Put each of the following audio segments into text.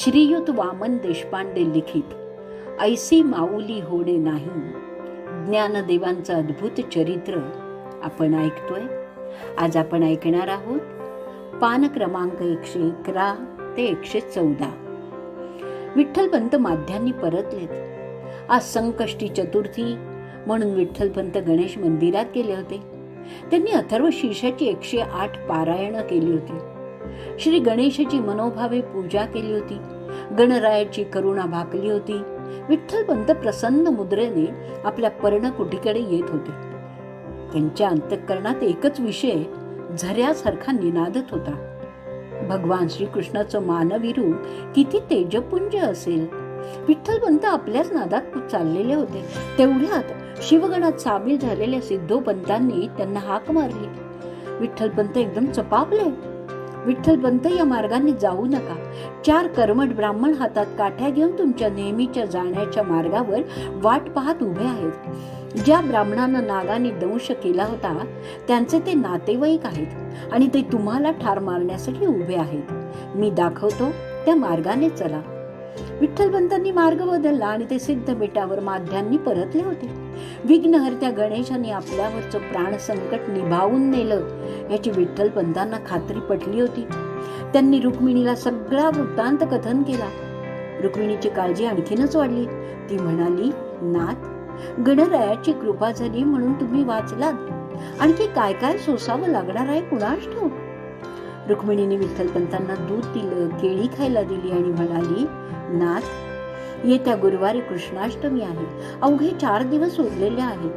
श्रीयुत वामन देशपांडे लिखित ऐसी माऊली होणे नाही. ज्ञानदेवांचं अद्भुत चरित्र आपण ऐकतोय. आज आपण ऐकणार आहोत पान क्रमांक एकशे अकरा ते एकशे चौदा. विठ्ठलपंत माध्यांनी परतलेत. आज संकष्टी चतुर्थी म्हणून विठ्ठलपंत गणेश मंदिरात गेले होते. त्यांनी अथर्व शीर्षाची एकशे आठ पारायणं केली होती. श्री गणेशाची मनोभावे पूजा केली होती. गणरायाची करुणा भाकली होती. विठ्ठलपंत प्रसन्न मुद्रेने आपल्या पर्णकुटीकडे येत होते. त्यांच्या अंतःकरणात एकच विषय झऱ्यासारखा निनादत होता. भगवान श्रीकृष्णाचं मानवी रूप किती तेजपुंज असेल. विठ्ठलपंत आपल्याच नादात चाललेले होते. तेवढ्यात शिवगणात सामील झालेल्या सिद्धोपंतांनी त्यांना हाक मारली. विठ्ठलपंत एकदम चपापले. विठ्ठलपंत या मार्गाने जाऊ नका. चार कर्मट ब्राह्मण हातात काठ्या घेऊन तुमच्या नेहमीच्या जाण्याच्या मार्गावर वाट पाहत उभे आहेत. ज्या ब्राह्मणांना नागाने दंश केला होता त्यांचे ते नातेवाईक आहेत आणि ते तुम्हाला ठार मारण्यासाठी उभे आहेत. मी दाखवतो त्या मार्गाने चला. विठ्ठलपंतांनी मार्ग बदलला आणि ते सिद्ध बेटावर माध्यांनी परतले होते. विघ्नहर्त्या गणेशाने आपल्यावरचं प्राण संकट निभावून नेलं याची विठ्ठलपंतांना खात्री पटली होती. त्यांनी रुक्मिणीला सगळा वृत्तांत कथन केला. रुक्मिणीची काळजी आणखीनच वाढली. ती म्हणाली नाथ गणरायाची कृपा झाली म्हणून तुम्ही वाचलात. आणखी काय काय सोसावं लागणार आहे कुणास ठाऊक रुक्मिणीने विठ्ठलपंतांना दूध दिलं केळी खायला दिली आणि म्हणाली नाथ येत्या गुरुवारी कृष्णाष्टमी आहे. अवघे चार दिवस उरलेले आहेत.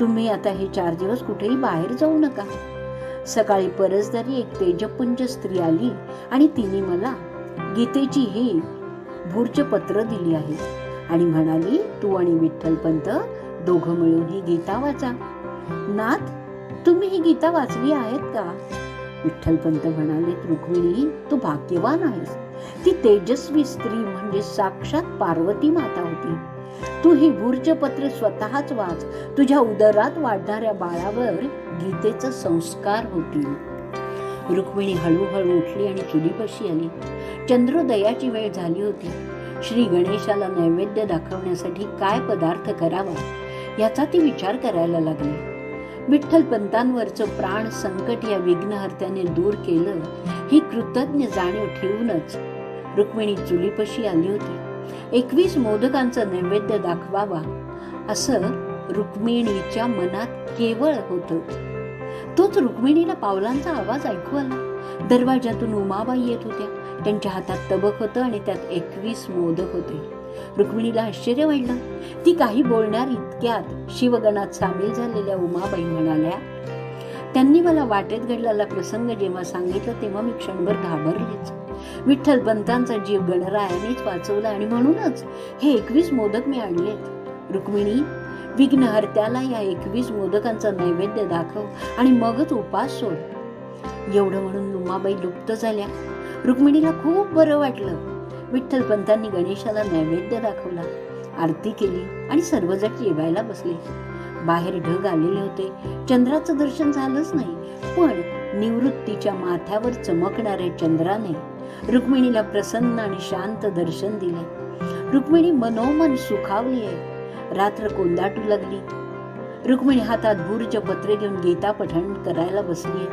तुम्ही आता हे चार दिवस कुठेही बाहेर जाऊ नका. सकाळी परसदारी एक तेजपुंज स्त्री आली आणि तिने मला गीतेची ही भूर्जपत्र दिली आहे आणि म्हणाली तू आणि विठ्ठलपंत दोघं मिळून ही गीता वाचा. नाथ तुम्ही ही गीता वाचली आहेत का? विठ्ठलपंत म्हणाले रुक्मिणी तू भाग्यवान आहेस. ती तेजस्वी स्त्री म्हणजे साक्षात पार्वती माता होती. तू ही भूर्जपत्र स्वतःच वाच. तुझ्या उदरात वाढणाऱ्या बाळावर गीतेचा संस्कार होतील रुक्मिणी हळूहळू उठली आणि चुलीपाशी आली. चंद्रोदयाची वेळ झाली होती. श्री गणेशाला नैवेद्य दाखवण्यासाठी काय पदार्थ करावा याचा ती विचार करायला लागली. विठ्ठलपंतांवरचं प्राण संकट या विघ्नहर्त्याने दूर केलं ही कृतज्ञ जाणीव ठेवूनच रुक्मिणी चुलीपशी आली होती. एकवीस मोदकांचा नैवेद्य दाखवावा असं रुक्मिणीच्या मनात केवळ होतं. तोच रुक्मिणीला पावलांचा आवाज ऐकू आला. दरवाजातून उमाबाई येत होत्या. त्यांच्या हातात तबक होतं आणि त्यात एकवीस मोदक होते. रुक्मिणीला आश्चर्य वाढलं ती काही बोलणार इतक्यात शिवगणात सामील झालेल्या उमाबाई म्हणाल्या त्यांनी मला वाटेत घडलेला प्रसंग जेव्हा सांगितलं तेव्हा मी क्षणभर घाबरलेच. विठ्ठल पंतांचा जीव गणरायानेच वाचवला आणि म्हणूनच हे एकवीस मोदक मी आणलेत. रुक्मिणी विघ्नहर्त्याला या एकवीस मोदकांचा नैवेद्य दाखव आणि मगच उपास सोड. एवढं म्हणून उमाबाई लुप्त झाल्या. रुक्मिणीला खूप बरं वाटलं. विठ्ठलपंतांनी गणेशाला नैवेद्य दाखवला आरती केली आणि सर्वजण जेवायला बसले. बाहेर ढग आलेले होते. चंद्राचं दर्शन झालंच नाही पण निवृत्तीच्या माथ्यावर चमकणाऱ्या चंद्राने रुक्मिणीला प्रसन्न आणि शांत दर्शन दिले. रुक्मिणी मनोमन सुखावली आहे. रात्र कोंदाटू लागली. रुक्मिणी हातात भूरच्या पत्रे घेऊन गीता पठण करायला बसली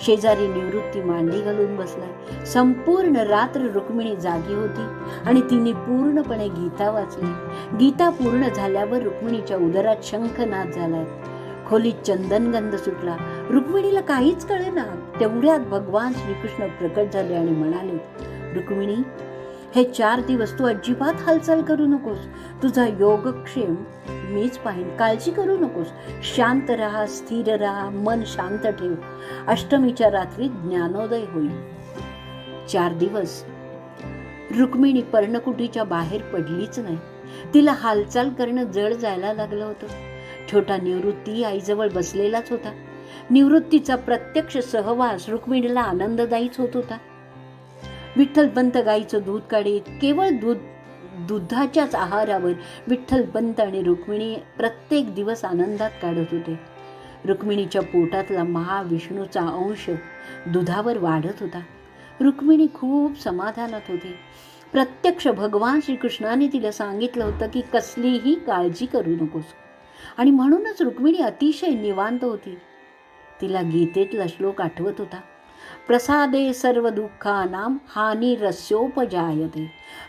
शेजारी निवृत्ती मांडी घालून बसलाय. संपूर्ण रात्र रुक्मिणी जागी होती आणि तिने पूर्णपणे गीता वाचली. गीता पूर्ण झाल्यावर रुक्मिणीच्या उदरात शंखनाद झालाय. खोलीत चंदनगंध सुटला. रुक्मिणीला काहीच कळेना. तेवढ्यात भगवान श्रीकृष्ण प्रकट झाले आणि म्हणाले रुक्मिणी हे चार दिवस तू अजिबात हालचाल करू नकोस. तुझा योगक्षेम मीच पाहिन. काळजी करू नकोस. शांत राहा स्थिर राहा मन शांत ठेव. अष्टमीच्या रात्री ज्ञानोदय होईल. चार दिवस. रुक्मिणी पर्णकुटीच्या बाहेर पडलीच नाही. तिला हालचाल करणं जड जायला लागलं होतं. छोटा निवृत्ती आईजवळ बसलेलाच होता. निवृत्तीचा प्रत्यक्ष सहवास रुक्मिणीला आनंददायीच होत होता. विठ्ठलपंत गाईचं दूध काढीत केवळ दूध दुधाच्याच आहारावर विठ्ठलपंत आणि रुक्मिणी प्रत्येक दिवस आनंदात काढत होते. रुक्मिणीच्या पोटातला महाविष्णूचा अंश दुधावर वाढत होता. रुक्मिणी खूप समाधानात होती. प्रत्यक्ष भगवान श्रीकृष्णाने तिला सांगितलं होतं की कसलीही काळजी करू नकोस. आणि म्हणूनच रुक्मिणी अतिशय निवांत होती. तिला गीतेतला श्लोक आठवत होता. प्रसादे सर्व दुःखानां हानिरस्योपजायते।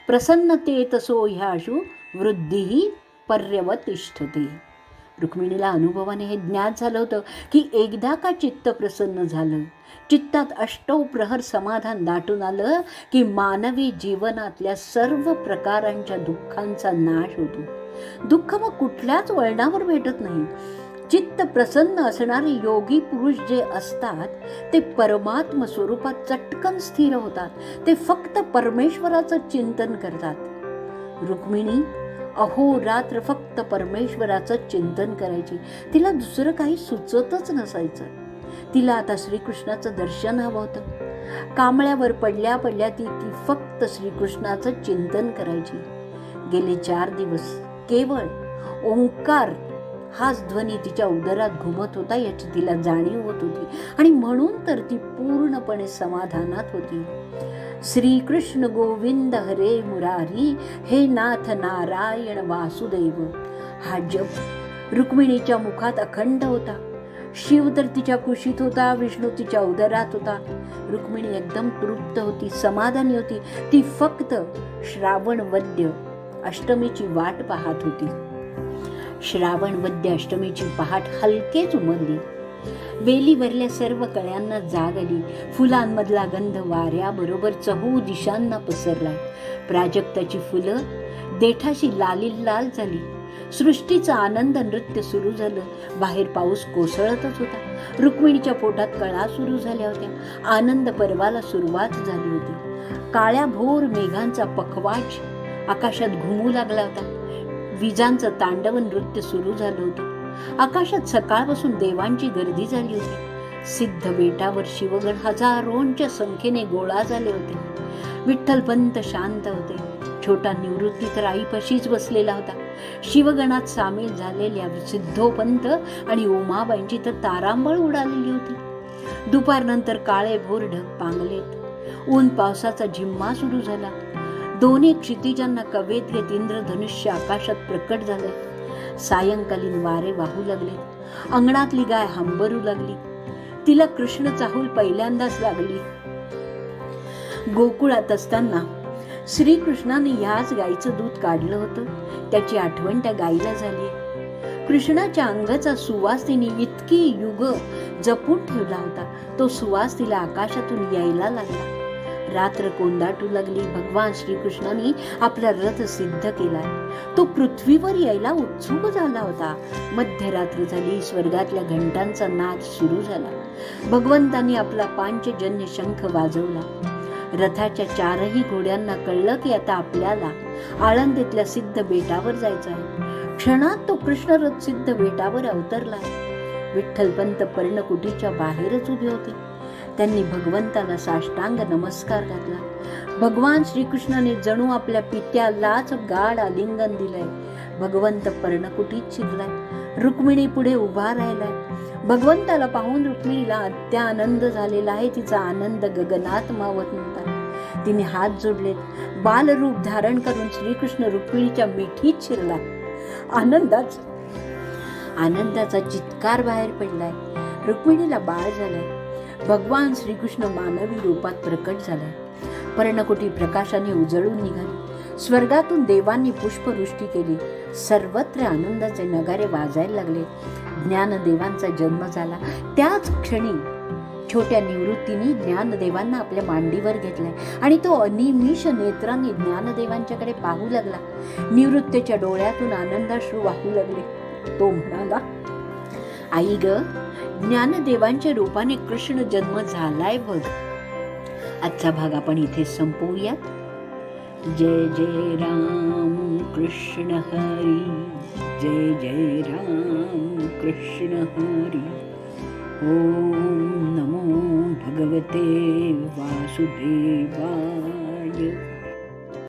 प्रसन्नते तसो ह्याशु वृद्धी पर्यवतिष्ठते। रुक्मिणीला अनुभवाने हे ज्ञात झालं होतं की एकदा का चित्त प्रसन्न झालं चित्तात अष्टौ प्रहर समाधान दाटून आलं की मानवी जीवनातल्या सर्व प्रकारांच्या दुःखांचा नाश होतो। दुःख मग कुठल्याच वळणावर भेटत नाही। चित्त प्रसन्न असणारे योगी पुरुष जे असतात ते परमात्म स्वरूपात चटकन स्थिर होतात. ते फक्त परमेश्वराचं चिंतन करतात. रुक्मिणी अहोरात्र फक्त परमेश्वराचं चिंतन करायची. तिला दुसरं काही सुचतच नसायचं. तिला आता श्रीकृष्णाचं दर्शन हवं होतं. कांबळ्यावर पडल्या पडल्या ती ती फक्त श्रीकृष्णाचं चिंतन करायची. गेले चार दिवस. केवळ ओंकार हाच ध्वनी तिच्या उदरात घुमत होता याची तिला जाणीव होत होती. आणि म्हणून तर ती पूर्णपणे समाधानात होती. श्रीकृष्ण गोविंद हरे मुरारी हे नाथ नारायण वासुदेव. हा जप रुक्मिणीच्या मुखात अखंड होता. शिव तर तिच्या कुशीत होता विष्णू तिच्या उदरात होता. रुक्मिणी एकदम तृप्त होती समाधानी होती. ती फक्त श्रावण वद्य अष्टमीची वाट पाहत होती. श्रावण वद्य अष्टमीची पहाट हलकेच उमलली. वेलीवरल्या सर्व कळ्यांना जाग आली. फुलांमधला गंध वाऱ्याबरोबर चहू दिशांना पसरलाय प्राजक्ताची फुलं देठाशी लाली लाल झाली. सृष्टीचा आनंद नृत्य सुरू झालं. बाहेर पाऊस कोसळतच होता. रुक्मिणीच्या पोटात कळा सुरू झाल्या होत्या. आनंद पर्वाला सुरुवात झाली होती. काळ्या भोर मेघांचा पखवाज आकाशात घुमू लागला होता. विजांचं तांडव नृत्य सुरू झालं होतं. आकाशात सकाळपासून देवांची गर्दी झाली होती. सिद्ध बेटावर शिवगण हजारोंच्या संख्येने गोळा झाले होते. विठ्ठलपंत शांत होते. छोटा निवृत्ती तर आईपाशीच बसलेला होता. शिवगणात सामील झालेल्या सिद्धोपंत आणि उमाबाईंची तर तारांबळ उडालेली होती. दुपारनंतर काळे भोर ढग पांगलेत. ऊन पावसाचा झिम्मा सुरू झाला. दोन्ही क्षितिजांना कवेत घेत इंद्रधनुष्य आकाशात प्रकट झाले. सायंकालीन वारे वाहू लागले. अंगणातली गाय हंबरू लागली. तिला कृष्ण चाहूल पहिल्यांदाच लागली. गोकुळात असताना श्रीकृष्णाने ह्याच गाईचं दूध काढलं होतं. त्याची आठवण त्या गाईला झाली. कृष्णाच्या अंगाचा सुवास तिने इतकी युग जपून ठेवला होता. तो सुवास तिला आकाशातून यायला लागला. रात्र कोंदाटू लागली. भगवान श्रीकृष्णाने आपला रथ सिद्ध केला. तो पृथ्वीवर यायला उत्सुक झाला होता. मध्यरात्र झाली स्वर्गातल्या घंटांचा नाद सुरू झाला. भगवंतांनी आपला पांचजन्य शंख वाजवला. रथाच्या चारही घोड्यांना कळलं की आता आपल्याला आळंदीतल्या सिद्ध बेटावर जायचं आहे. क्षणात तो कृष्ण रथ सिद्ध बेटावर अवतरला. विठ्ठलपंत पर्णकुटीच्या बाहेरच उभे होते. त्यांनी भगवंताला साष्टांग नमस्कार घातला. भगवान श्रीकृष्णाने जणू आपल्या पित्यालाच गाढ आलिंगन दिलंय. भगवंत पर्णकुटीत शिरलाय. रुक्मिणी पुढे उभा राहिलाय. भगवंताला पाहून रुक्मिणीला अत्या आनंद झालेला आहे. तिचा आनंद गगनात मावत नव्हता. तिने हात जोडलेत बालरूप धारण करून श्रीकृष्ण रुक्मिणीच्या मिठीत शिरला. आनंदाच आनंदाचा चित्कार बाहेर पडलाय. रुक्मिणीला बाळ झालाय. भगवान श्रीकृष्ण मानवी रूपात प्रकट झाला. पर्णकुटी प्रकाशाने उजळून निघाली. स्वर्गातून देवांनी पुष्पवृष्टी केली. सर्वत्र आनंदाचे नगारे वाजायला लागले. ज्ञानदेवांचा जन्म झाला. त्याच क्षणी छोट्या निवृत्तीने ज्ञानदेवांना आपल्या मांडीवर घेतलाय आणि तो अनिमिष नेत्रांनी ज्ञानदेवांच्याकडे पाहू लागला. निवृत्तीच्या डोळ्यातून आनंदाश्रू वाहू लागले. तो म्हणाला आई ग ज्ञानदेवांच्या रूपाने कृष्ण जन्म झालाय बघ. आजचा भाग आपण इथे संपवूयात. जय जय राम कृष्ण हरी. जय जय राम कृष्ण हरी. ओम नमो भगवते वासुदेवाय.